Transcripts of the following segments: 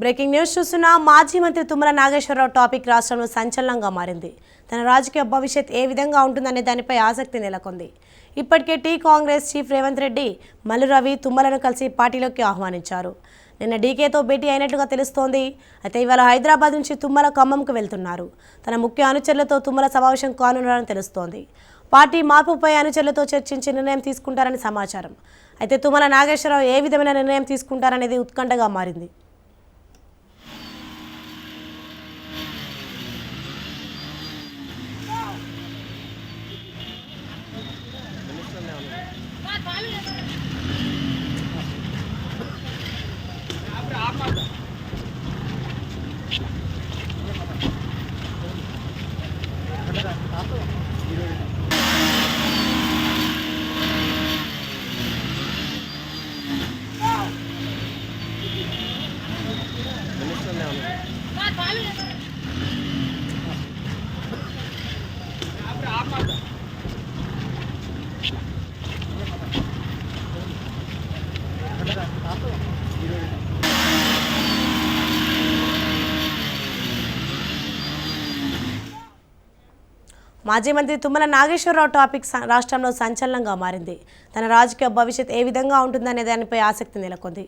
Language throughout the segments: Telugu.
బ్రేకింగ్ న్యూస్ చూస్తున్న మాజీ మంత్రి తుమ్మల నాగేశ్వరరావు టాపిక్ రాష్ట్రంలో సంచలనంగా మారింది. తన రాజకీయ భవిష్యత్ ఏ విధంగా ఉంటుందనే దానిపై ఆసక్తి నెలకొంది. ఇప్పటికే టీ కాంగ్రెస్ చీఫ్ రేవంత్ రెడ్డి మల్లు రవి తుమ్మలను కలిసి పార్టీలోకి ఆహ్వానించారు. నిన్న డీకేతో భేటీ అయినట్లుగా తెలుస్తోంది. అయితే ఇవాళ హైదరాబాద్ నుంచి తుమ్మల ఖమ్మంకు వెళ్తున్నారు. తన ముఖ్య అనుచరులతో తుమ్మల సమావేశం కానున్నారని తెలుస్తోంది. పార్టీ మార్పుపై అనుచరులతో చర్చించి నిర్ణయం తీసుకుంటారని సమాచారం. అయితే తుమ్మల నాగేశ్వరరావు ఏ విధమైన నిర్ణయం తీసుకుంటారనేది ఉత్కంఠగా మారింది. మాజీ మంత్రి తుమ్మల నాగేశ్వరరావు టాపిక్ రాష్ట్రంలో సంచలనంగా మారింది. తన రాజకీయ భవిష్యత్ ఏ విధంగా ఉంటుందనే దానిపై ఆసక్తి నెలకొంది.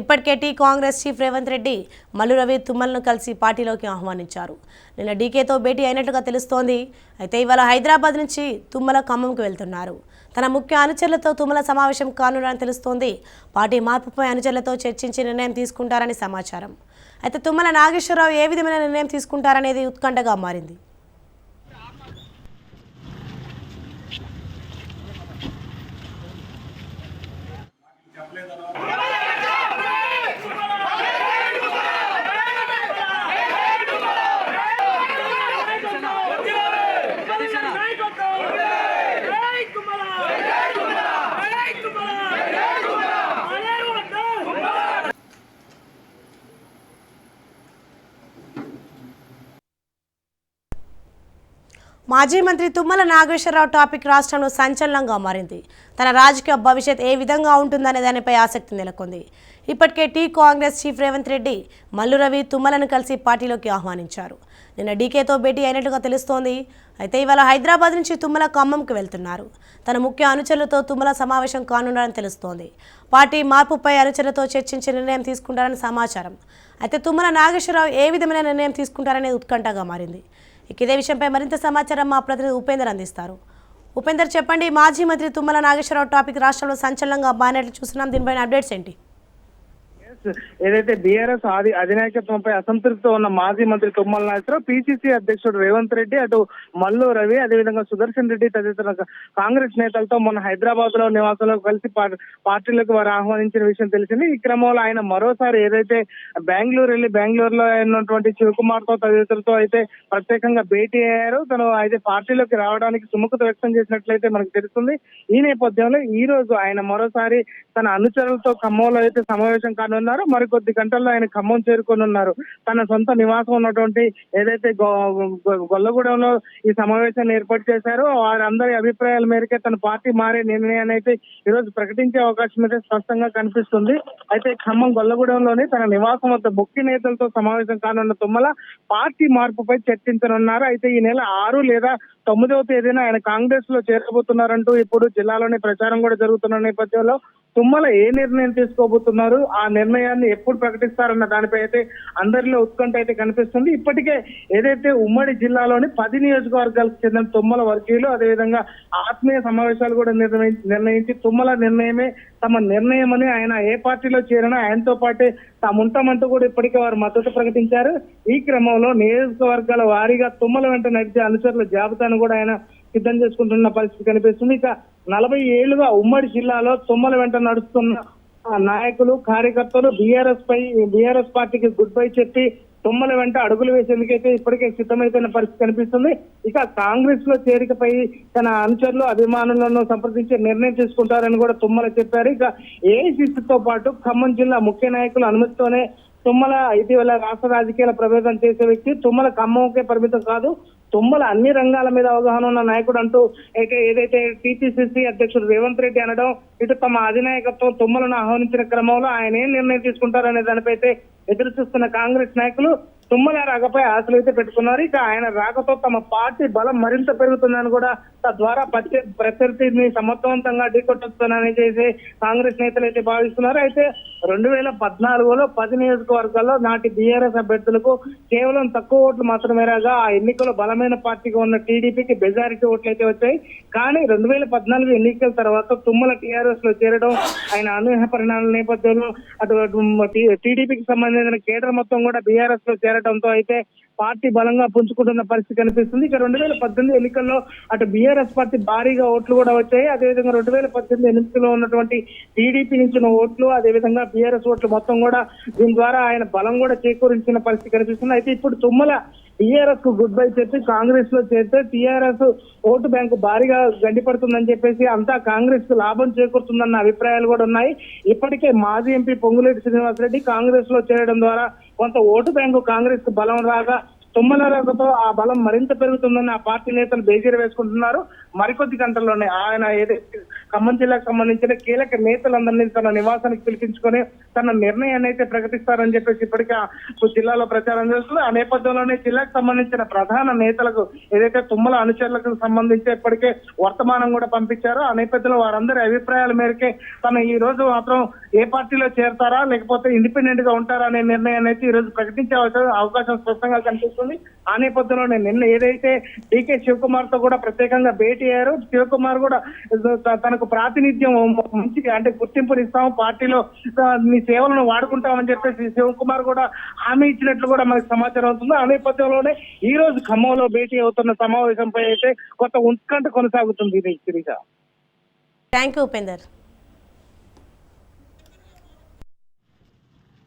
ఇప్పటికే టీ కాంగ్రెస్ చీఫ్ రేవంత్ రెడ్డి మల్లు రవి తుమ్మలను కలిసి పార్టీలోకి ఆహ్వానించారు. నిన్న డీకేతో భేటీ అయినట్టుగా తెలుస్తోంది. అయితే ఇవాళ హైదరాబాద్ నుంచి తుమ్మల ఖమ్మంకు వెళ్తున్నారు. తన ముఖ్య అనుచరులతో తుమ్మల సమావేశం కానున్నారని తెలుస్తోంది. పార్టీ మార్పుపై అనుచరులతో చర్చించి నిర్ణయం తీసుకుంటారని సమాచారం. అయితే తుమ్మల నాగేశ్వరరావు ఏ విధమైన నిర్ణయం తీసుకుంటారనేది ఉత్కంఠగా మారింది. మాజీ మంత్రి తుమ్మల నాగేశ్వరరావు టాపిక్ రాష్ట్రంలో సంచలనంగా మారింది. తన రాజకీయ భవిష్యత్ ఏ విధంగా ఉంటుందనే దానిపై ఆసక్తి నెలకొంది. ఇప్పటికే టీ కాంగ్రెస్ చీఫ్ రేవంత్ రెడ్డి మల్లు రవి తుమ్మలను కలిసి పార్టీలోకి ఆహ్వానించారు. నిన్న డీకేతో భేటీ అయినట్టుగా తెలుస్తోంది. అయితే ఇవాళ హైదరాబాద్ నుంచి తుమ్మల ఖమ్మంకు వెళ్తున్నారు. తన ముఖ్య అనుచరులతో తుమ్మల సమావేశం కానున్నారని తెలుస్తోంది. పార్టీ మార్పుపై అనుచరులతో చర్చించి నిర్ణయం తీసుకుంటారని సమాచారం. అయితే తుమ్మల నాగేశ్వరరావు ఏ విధమైన నిర్ణయం తీసుకుంటారనేది ఉత్కంఠగా మారింది. ఇక ఇదే విషయంపై మరింత సమాచారం మా ప్రతినిధి ఉపేందర్ అందిస్తారు. ఉపేందర్ చెప్పండి మాజీ మంత్రి తుమ్మల నాగేశ్వరరావు టాపిక్ రాష్ట్రంలో సంచలనంగా మారినట్లు చూస్తున్నాం. దీనిపైన అప్డేట్స్ ఏంటి? ఏదైతే బీఆర్ఎస్ ఆది అధినాయకత్వంపై అసంతృప్తితో ఉన్న మాజీ మంత్రి తుమ్మల నాగేశ్వరరావు పిసిసి అధ్యక్షుడు రేవంత్ రెడ్డి అటు మల్లు రవి అదేవిధంగా సుదర్శన్ రెడ్డి తదితర కాంగ్రెస్ నేతలతో మొన్న హైదరాబాద్లో నివాసంలో కలిసి పార్టీలకు వారు ఆహ్వానించిన విషయం తెలిసింది. ఈ క్రమంలో ఆయన మరోసారి ఏదైతే బెంగళూరు వెళ్ళి బెంగళూరులో ఉన్నటువంటి శివకుమార్తో తదితరులతో అయితే ప్రత్యేకంగా భేటీ అయ్యారు. తను అయితే పార్టీలోకి రావడానికి సుముఖత వ్యక్తం చేసినట్లయితే మనకు తెలుస్తుంది. ఈ నేపథ్యంలో ఈ రోజు ఆయన మరోసారి తన అనుచరులతో ఖమ్మంలో అయితే సమావేశం కానున్న మరి మరికొద్ది గంటల్లో ఆయన ఖమ్మం చేరుకొని ఉన్నారు. తన సొంత నివాసం ఉన్నటువంటి ఏదైతే గొల్లగూడెంలో ఈ సమావేశాన్ని ఏర్పాటు చేశారో వారందరి అభిప్రాయాల మేరకే తన పార్టీ మారే నిర్ణయాన్ని అయితే ఈ రోజు ప్రకటించే అవకాశం అయితే స్పష్టంగా కనిపిస్తుంది. అయితే ఖమ్మం గొల్లగూడెంలోని తన నివాసం వద్ద ముఖ్య నేతలతో సమావేశం కానున్న తుమ్మల పార్టీ మార్పుపై చర్చించనున్నారు. అయితే ఈ నెల ఆరు లేదా తొమ్మిదవ తేదీన ఆయన కాంగ్రెస్లో చేరబోతున్నారంటూ ఇప్పుడు జిల్లాలోని ప్రచారం కూడా జరుగుతున్న నేపథ్యంలో తుమ్మల ఏ నిర్ణయం తీసుకోబోతున్నారు? ఆ నిర్ణయాన్ని ఎప్పుడు ప్రకటిస్తారన్న దానిపై అయితే అందరిలో ఉత్కంఠ అయితే కనిపిస్తుంది. ఇప్పటికే ఏదైతే ఉమ్మడి జిల్లాలోని పది నియోజకవర్గాలకు చెందిన తుమ్మల వర్గీయులు అదేవిధంగా ఆత్మీయ సమావేశాలు కూడా నిర్ణయించి నిర్ణయించి తుమ్మల నిర్ణయమే తమ నిర్ణయం అని ఆయన ఏ పార్టీలో చేరినా ఆయనతో పాటే తాముంటామంటూ కూడా ఇప్పటికే వారు మద్దతు ప్రకటించారు. ఈ క్రమంలో నియోజకవర్గాల వారీగా తుమ్మల వెంట నడిచే అనుచరుల జాబితాను కూడా ఆయన సిద్ధం చేసుకుంటున్న పరిస్థితి కనిపిస్తుంది. ఇక నలభై ఏళ్ళుగా ఉమ్మడి జిల్లాలో తుమ్మల వెంట నడుస్తున్న ఆ, నాయకులు కార్యకర్తలు బీఆర్ఎస్ పై బీఆర్ఎస్ పార్టీకి గుడ్ బై చెప్పి తుమ్మల వెంట అడుగులు వేసేందుకైతే ఇప్పటికే సిద్ధమైపోయిన పరిస్థితి కనిపిస్తుంది. ఇక కాంగ్రెస్లో చేరికపై తన అనుచరులు అభిమానులను సంప్రదించి నిర్ణయం తీసుకుంటారని కూడా తుమ్మల చెప్పారు. ఇక ఏఐసిసితో పాటు ఖమ్మం జిల్లా ముఖ్య నాయకుల అనుమతితోనే తుమ్మల ఇటీవల రాష్ట్ర రాజకీయాల ప్రవేశం చేసే వ్యక్తి తుమ్మల ఖమ్మంకే పరిమితం కాదు తుమ్మల అన్ని రంగాల మీద అవగాహన ఉన్న నాయకుడు అంటూ అయితే ఏదైతే టీపీసీసీ అధ్యక్షుడు రేవంత్ రెడ్డి అనడం ఇటు తమ అధినాయకత్వం తుమ్మలను ఆహ్వానించిన క్రమంలో ఆయన ఏం నిర్ణయం తీసుకుంటారనే దానిపై అయితే ఎదురు చూస్తున్న కాంగ్రెస్ నాయకులు తుమ్మల రాకపై ఆశలు అయితే పెట్టుకున్నారు. ఇక ఆయన రాకతో తమ పార్టీ బలం మరింత పెరుగుతుందని కూడా తద్వారా ప్రత్యర్థిని సమర్థవంతంగా ఢీకొట్టొస్తుందని చేసి కాంగ్రెస్ నేతలు అయితే భావిస్తున్నారు. అయితే రెండు వేల పద్నాలుగులో పది నియోజకవర్గాల్లో నాటి బీఆర్ఎస్ అభ్యర్థులకు కేవలం తక్కువ ఓట్లు మాత్రమే రాగా ఆ ఎన్నికల్లో బలమైన పార్టీగా ఉన్న టీడీపీకి మెజారిటీ ఓట్లు అయితే వచ్చాయి. కానీ రెండు వేల పద్నాలుగు ఎన్నికల తర్వాత తుమ్మల టీఆర్ఎస్లో చేరడం ఆయన అనూహ్య పరిణామాల నేపథ్యంలో అటు టీడీపీకి సంబంధించిన కేటర్ మొత్తం కూడా బీఆర్ఎస్లో చేరడంతో అయితే పార్టీ బలంగా పుంజుకుంటున్న పరిస్థితి కనిపిస్తుంది. ఇక రెండు వేల పద్దెనిమిది ఎన్నికల్లో అటు బీఆర్ఎస్ పార్టీ భారీగా ఓట్లు కూడా వచ్చాయి. అదేవిధంగా రెండు వేల పద్దెనిమిది ఎన్నికల్లో ఉన్నటువంటి టీడీపీ నుంచి ఓట్లు అదేవిధంగా బీఆర్ఎస్ ఓట్లు మొత్తం కూడా దీని ద్వారా ఆయన బలం కూడా చేకూరించిన పరిస్థితి కనిపిస్తుంది. అయితే ఇప్పుడు తుమ్మల టీఆర్ఎస్కు గుడ్ బై చెప్పి కాంగ్రెస్లో చేరితే టీఆర్ఎస్ ఓటు బ్యాంకు భారీగా గండిపడుతుందని చెప్పేసి అంతా కాంగ్రెస్కు లాభం చేకూరుతుందన్న అభిప్రాయాలు కూడా ఉన్నాయి. ఇప్పటికే మాజీ ఎంపీ పొంగులేటి శ్రీనివాసరెడ్డి కాంగ్రెస్లో చేరడం ద్వారా కొంత ఓటు బ్యాంకు కాంగ్రెస్కు బలం రాగా తుమ్మల రాకతో ఆ బలం మరింత పెరుగుతుందని ఆ పార్టీ నేతలు బేజీరు వేసుకుంటున్నారు. మరికొద్ది గంటల్లోనే ఆయన ఏదైతే ఖమ్మం జిల్లాకు సంబంధించిన కీలక నేతలందరినీ తన నివాసానికి పిలిపించుకొని తన నిర్ణయాన్ని అయితే ప్రకటిస్తారని చెప్పేసి ఇప్పటికే ఆ జిల్లాలో ప్రచారం చేస్తుంది ఆ నేపథ్యంలోనే జిల్లాకు సంబంధించిన ప్రధాన నేతలకు ఏదైతే తుమ్మల అనుచరులకు సంబంధించి ఇప్పటికే వర్తమానం కూడా పంపించారో ఆ నేపథ్యంలో వారందరి అభిప్రాయాల మేరకే తను ఈ రోజు మాత్రం ఏ పార్టీలో చేరతారా లేకపోతే ఇండిపెండెంట్గా ఉంటారా అనే నిర్ణయాన్ని అయితే ఈ రోజు ప్రకటించే అవకాశం స్పష్టంగా కనిపిస్తుంది. ఆ నేపథ్యంలోనే నిన్న ఏదైతే డీకే శివకుమార్తో కూడా ప్రత్యేకంగా భేటీ అయ్యారు శివకుమార్ కూడా తనకు ప్రాతినిధ్యం మంచి అంటే గుర్తింపుని ఇస్తాము పార్టీలో మీ సేవలను వాడుకుంటామని చెప్పేసి శివకుమార్ కూడా హామీ ఇచ్చినట్లు కూడా మనకు సమాచారం అవుతుంది ఆ నేపథ్యంలోనే ఈ రోజు ఖమ్మంలో భేటీ అవుతున్న సమావేశంపై అయితే కొత్త ఉత్కంఠ కొనసాగుతుంది ఇది శిరీష. Thank you Upender.